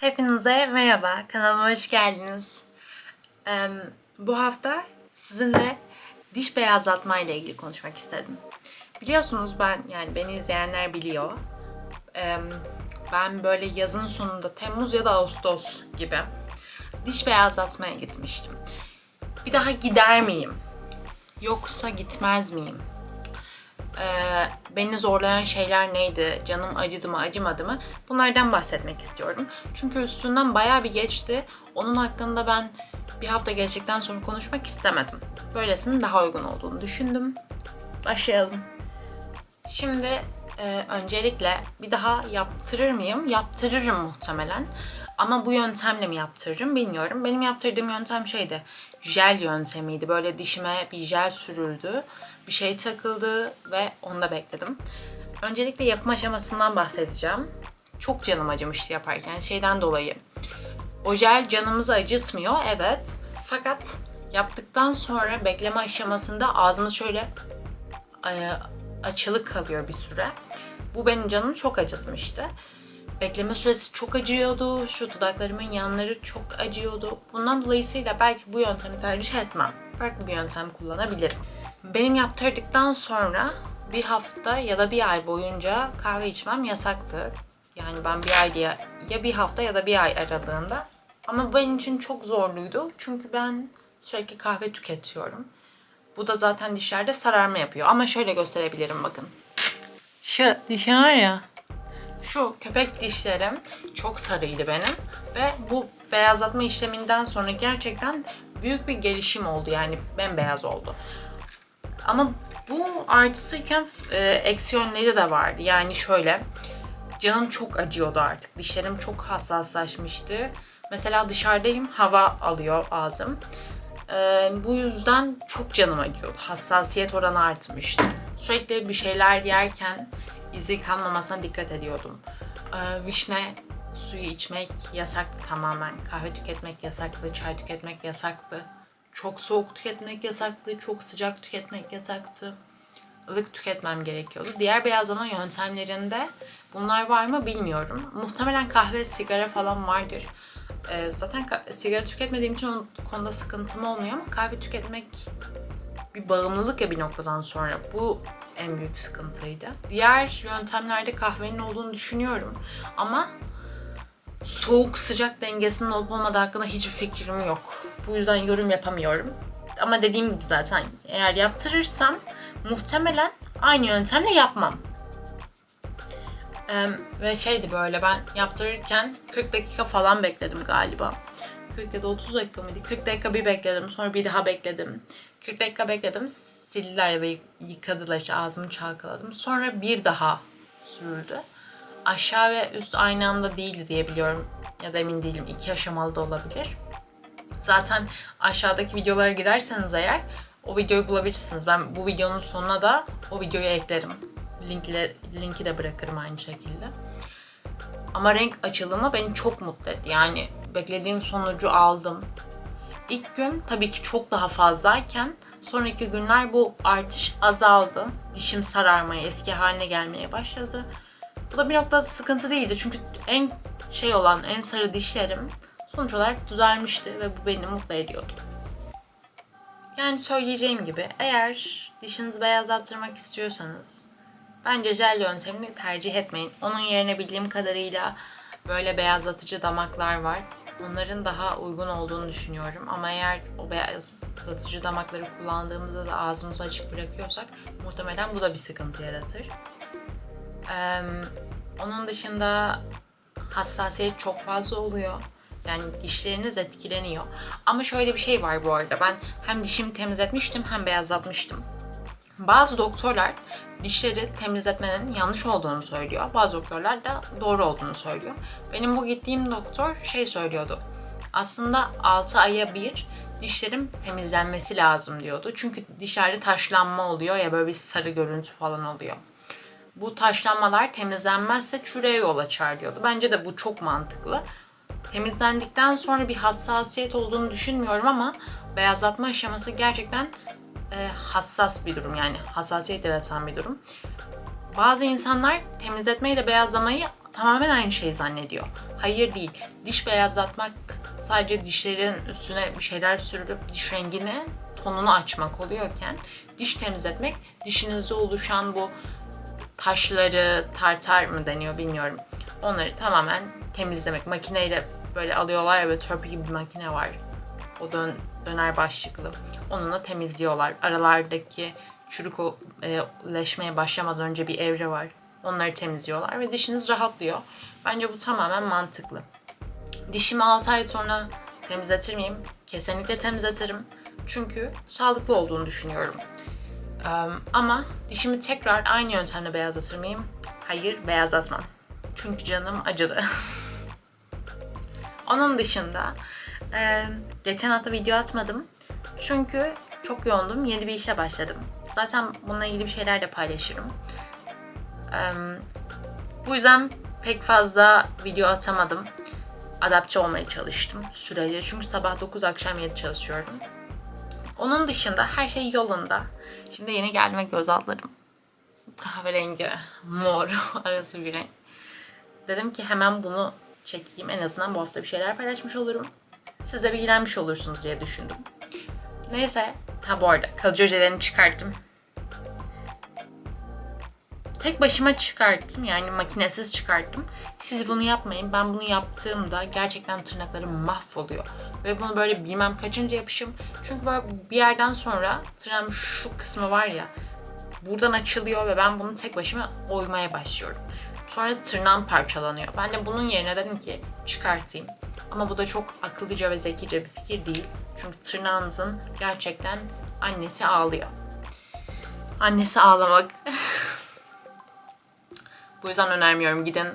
Hepinize merhaba, kanalıma hoş geldiniz. Bu hafta sizinle diş beyazlatma ile ilgili konuşmak istedim. Biliyorsunuz ben, yani beni izleyenler biliyor. Ben böyle yazın sonunda Temmuz ya da Ağustos gibi diş beyazlatmaya gitmiştim. Bir daha gider miyim? Yoksa gitmez miyim? Ee, beni zorlayan şeyler neydi? Canım acıdı mı, acımadı mı? Bunlardan bahsetmek istiyorum. Çünkü üstünden bayağı bir geçti. Onun hakkında ben bir hafta geçtikten sonra konuşmak istemedim. Böylesinin daha uygun olduğunu düşündüm. Başlayalım. Şimdi e, öncelikle bir daha yaptırır mıyım? Yaptırırım muhtemelen. Ama bu yöntemle mi yaptırırım bilmiyorum. Benim yaptırdığım yöntem şeydi. Jel yöntemiydi. Böyle dişime bir jel sürüldü. Bir şey takıldı ve onda bekledim. Öncelikle yapım aşamasından bahsedeceğim. Çok canım acımıştı yaparken şeyden dolayı. O jel canımızı acıtmıyor evet. Fakat yaptıktan sonra bekleme aşamasında ağzımız şöyle e, açılık kalıyor bir süre. Bu benim canımı çok acıtmıştı. Bekleme süresi çok acıyordu. Şu dudaklarımın yanları çok acıyordu. Bundan dolayısıyla belki bu yöntemi tercih etmem. Farklı bir yöntem kullanabilirim. Benim yaptırdıktan sonra bir hafta ya da bir ay boyunca kahve içmem yasaktı. Yani ben bir ay ya, ya bir hafta ya da bir ay aralığında. Ama benim için çok zorluydu. Çünkü ben sürekli kahve tüketiyorum. Bu da zaten dişlerde sararma yapıyor. Ama şöyle gösterebilirim bakın. Şu dişi var ya. Şu köpek dişlerim çok sarıydı benim. Ve bu beyazlatma işleminden sonra gerçekten büyük bir gelişim oldu. Yani bembeyaz oldu. Ama bu artısıyken e, eksi yönleri de vardı. Yani şöyle canım çok acıyordu artık. Dişlerim çok hassaslaşmıştı. Mesela dışarıdayım hava alıyor ağzım. Ee, bu yüzden çok canım acıyordu. Hassasiyet oranı artmıştı. Sürekli bir şeyler yerken izi kalmamasına dikkat ediyordum. Ee, vişne suyu içmek yasaktı tamamen. Kahve tüketmek yasaktı, çay tüketmek yasaktı. Çok soğuk tüketmek yasaktı, çok sıcak tüketmek yasaktı. ılık tüketmem gerekiyordu. Diğer beyazlama yöntemlerinde bunlar var mı bilmiyorum. Muhtemelen kahve, sigara falan vardır. Ee, zaten sigara tüketmediğim için o konuda sıkıntım olmuyor ama kahve tüketmek bir bağımlılık ya bir noktadan sonra. Bu en büyük sıkıntıydı. Diğer yöntemlerde kahvenin olduğunu düşünüyorum ama soğuk sıcak dengesinin olup olmadığı hakkında hiçbir fikrim yok. Bu yüzden yorum yapamıyorum. Ama dediğim gibi zaten eğer yaptırırsam muhtemelen aynı yöntemle yapmam. Ee, ve şeydi böyle ben yaptırırken 40 dakika falan bekledim galiba. 40 ya da 30 dakika mıydı? 40 dakika bir bekledim. Sonra bir daha bekledim. 40 dakika bekledim. Sildiler ve yıkadılar. İşte ağzımı çalkaladım. Sonra bir daha sürüldü. Aşağı ve üst aynı anda değildi diye biliyorum. Ya da emin değilim. İki aşamalı da olabilir. Zaten aşağıdaki videolara girerseniz eğer o videoyu bulabilirsiniz. Ben bu videonun sonuna da o videoyu eklerim. Linkle, linki de bırakırım aynı şekilde. Ama renk açılımı beni çok mutlu etti. Yani beklediğim sonucu aldım. İlk gün tabii ki çok daha fazlayken sonraki günler bu artış azaldı. Dişim sararmaya, eski haline gelmeye başladı. Bu da bir noktada sıkıntı değildi. Çünkü en şey olan, en sarı dişlerim sonuç olarak düzelmişti ve bu beni mutlu ediyordu. Yani söyleyeceğim gibi eğer dişinizi beyazlattırmak istiyorsanız bence jel yöntemini tercih etmeyin. Onun yerine bildiğim kadarıyla böyle beyazlatıcı damaklar var. Onların daha uygun olduğunu düşünüyorum. Ama eğer o beyazlatıcı damakları kullandığımızda da ağzımızı açık bırakıyorsak muhtemelen bu da bir sıkıntı yaratır. Ee, onun dışında hassasiyet çok fazla oluyor. Yani dişleriniz etkileniyor. Ama şöyle bir şey var bu arada. Ben hem dişimi temizletmiştim hem beyazlatmıştım. Bazı doktorlar dişleri temizletmenin yanlış olduğunu söylüyor. Bazı doktorlar da doğru olduğunu söylüyor. Benim bu gittiğim doktor şey söylüyordu. Aslında 6 aya bir dişlerim temizlenmesi lazım diyordu. Çünkü dişlerde taşlanma oluyor ya böyle bir sarı görüntü falan oluyor. Bu taşlanmalar temizlenmezse çürüğe yol açar diyordu. Bence de bu çok mantıklı. Temizlendikten sonra bir hassasiyet olduğunu düşünmüyorum ama beyazlatma aşaması gerçekten e, hassas bir durum yani hassasiyet yaratan bir durum. Bazı insanlar temizletme ile beyazlamayı tamamen aynı şeyi zannediyor. Hayır değil. Diş beyazlatmak sadece dişlerin üstüne bir şeyler sürülüp diş rengini, tonunu açmak oluyorken diş temizletmek dişinizde oluşan bu taşları, tartar mı deniyor bilmiyorum. Onları tamamen temizlemek. Makineyle böyle alıyorlar ya böyle törpü gibi bir makine var. O dön, döner başlıklı. Onunla temizliyorlar. Aralardaki çürükleşmeye başlamadan önce bir evre var. Onları temizliyorlar ve dişiniz rahatlıyor. Bence bu tamamen mantıklı. Dişimi 6 ay sonra temizletir miyim? Kesinlikle temizletirim. Çünkü sağlıklı olduğunu düşünüyorum. Ama dişimi tekrar aynı yöntemle beyazlatır mıyım? Hayır, beyazlatmam. Çünkü canım acıdı. Onun dışında e, geçen hafta video atmadım. Çünkü çok yoğundum. Yeni bir işe başladım. Zaten bununla ilgili bir şeyler de paylaşırım. E, bu yüzden pek fazla video atamadım. Adapte olmaya çalıştım sürece. Çünkü sabah 9 akşam 7 çalışıyorum. Onun dışında her şey yolunda. Şimdi yeni geldiğime göz altlarım. Kahverengi, mor arası bir renk. Dedim ki hemen bunu çekeyim. En azından bu hafta bir şeyler paylaşmış olurum. Siz de bilgilenmiş olursunuz diye düşündüm. Neyse. Ha bu arada kalıcı ojelerini çıkarttım. Tek başıma çıkarttım yani makinesiz çıkarttım. Siz bunu yapmayın. Ben bunu yaptığımda gerçekten tırnaklarım mahvoluyor. Ve bunu böyle bilmem kaçıncı yapışım. Çünkü böyle bir yerden sonra tırnağım şu kısmı var ya buradan açılıyor ve ben bunu tek başıma oymaya başlıyorum. Sonra tırnağım parçalanıyor. Ben de bunun yerine dedim ki çıkartayım. Ama bu da çok akıllıca ve zekice bir fikir değil. Çünkü tırnağınızın gerçekten annesi ağlıyor. Annesi ağlamak. bu yüzden önermiyorum. Gidin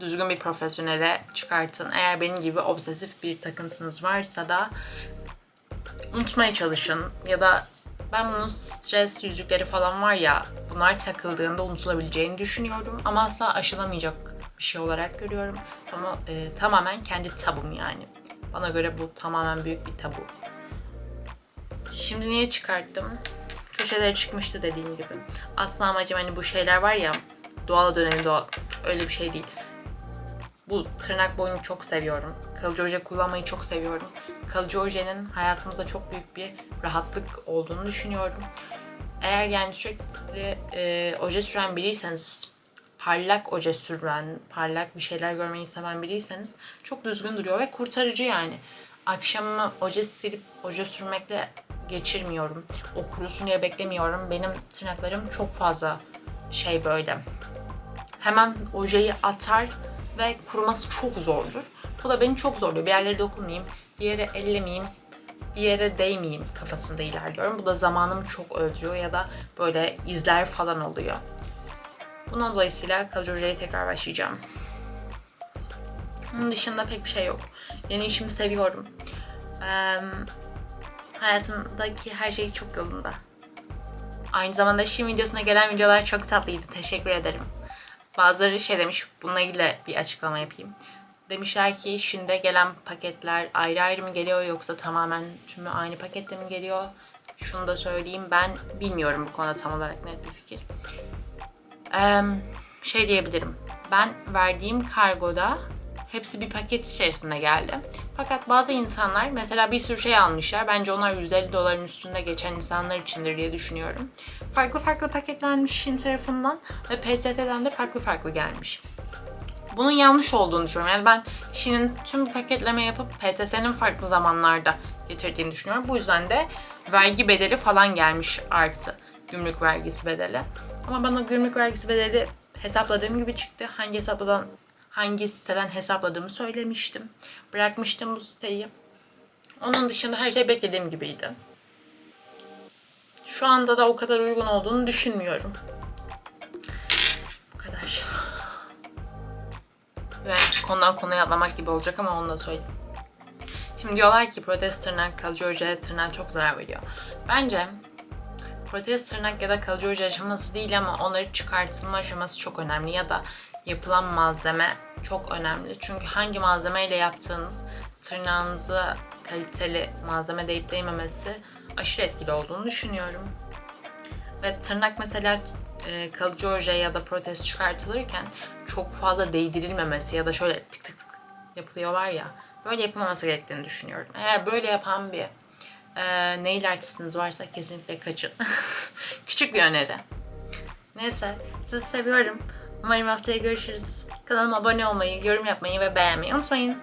düzgün bir profesyonele çıkartın. Eğer benim gibi obsesif bir takıntınız varsa da unutmaya çalışın. Ya da ben bunun stres yüzükleri falan var ya bunlar takıldığında unutulabileceğini düşünüyorum. Ama asla aşılamayacak bir şey olarak görüyorum. Ama e, tamamen kendi tabum yani. Bana göre bu tamamen büyük bir tabu. Şimdi niye çıkarttım? Köşeleri çıkmıştı dediğim gibi. Asla amacım hani bu şeyler var ya doğal dönemi doğal öyle bir şey değil. Bu tırnak boyunu çok seviyorum. Kalıcı oje kullanmayı çok seviyorum. Kalıcı ojenin hayatımızda çok büyük bir rahatlık olduğunu düşünüyorum. Eğer yani sürekli e, oje süren biriyseniz, parlak oje süren, parlak bir şeyler görmeyi seven biriyseniz çok düzgün duruyor ve kurtarıcı yani. Akşamımı oje silip oje sürmekle geçirmiyorum. O kurusun diye beklemiyorum. Benim tırnaklarım çok fazla şey böyle. Hemen ojeyi atar ve kuruması çok zordur. Bu da beni çok zorluyor. Bir yerlere dokunmayayım, bir yere ellemeyeyim, bir yere değmeyeyim kafasında ilerliyorum. Bu da zamanımı çok öldürüyor ya da böyle izler falan oluyor. Bunun dolayısıyla kalıcı hocaya tekrar başlayacağım. Onun dışında pek bir şey yok. Yeni işimi seviyorum. Ee, hayatımdaki her şey çok yolunda. Aynı zamanda şimdi videosuna gelen videolar çok tatlıydı. Teşekkür ederim. Bazıları şey demiş, bununla ilgili bir açıklama yapayım. Demişler ki şimdi gelen paketler ayrı ayrı mı geliyor yoksa tamamen tümü aynı pakette mi geliyor? Şunu da söyleyeyim ben bilmiyorum bu konuda tam olarak net bir fikir. Ee, şey diyebilirim. Ben verdiğim kargoda hepsi bir paket içerisinde geldi. Fakat bazı insanlar mesela bir sürü şey almışlar. Bence onlar 150 doların üstünde geçen insanlar içindir diye düşünüyorum. Farklı farklı paketlenmiş Şin tarafından ve PST'den de farklı farklı gelmiş. Bunun yanlış olduğunu düşünüyorum. Yani ben Şin'in tüm paketleme yapıp PTS'nin farklı zamanlarda getirdiğini düşünüyorum. Bu yüzden de vergi bedeli falan gelmiş artı. Gümrük vergisi bedeli. Ama bana gümrük vergisi bedeli hesapladığım gibi çıktı. Hangi hesapladan hangi siteden hesapladığımı söylemiştim. Bırakmıştım bu siteyi. Onun dışında her şey beklediğim gibiydi. Şu anda da o kadar uygun olduğunu düşünmüyorum. Ve konudan konuya atlamak gibi olacak ama onu da söyleyeyim. Şimdi diyorlar ki protez tırnak kalıcı oje tırnağa çok zarar veriyor. Bence protez tırnak ya da kalıcı oje aşaması değil ama onları çıkartılma aşaması çok önemli ya da yapılan malzeme çok önemli. Çünkü hangi malzemeyle yaptığınız tırnağınızı kaliteli malzeme deyip değmemesi aşırı etkili olduğunu düşünüyorum. Ve tırnak mesela e, kalıcı oje ya da protez çıkartılırken çok fazla değdirilmemesi ya da şöyle tık tık tık yapılıyorlar ya böyle yapılmaması gerektiğini düşünüyorum. Eğer böyle yapan bir e, nail artistiniz varsa kesinlikle kaçın. Küçük bir öneri. Neyse sizi seviyorum. Umarım haftaya görüşürüz. Kanalıma abone olmayı, yorum yapmayı ve beğenmeyi unutmayın.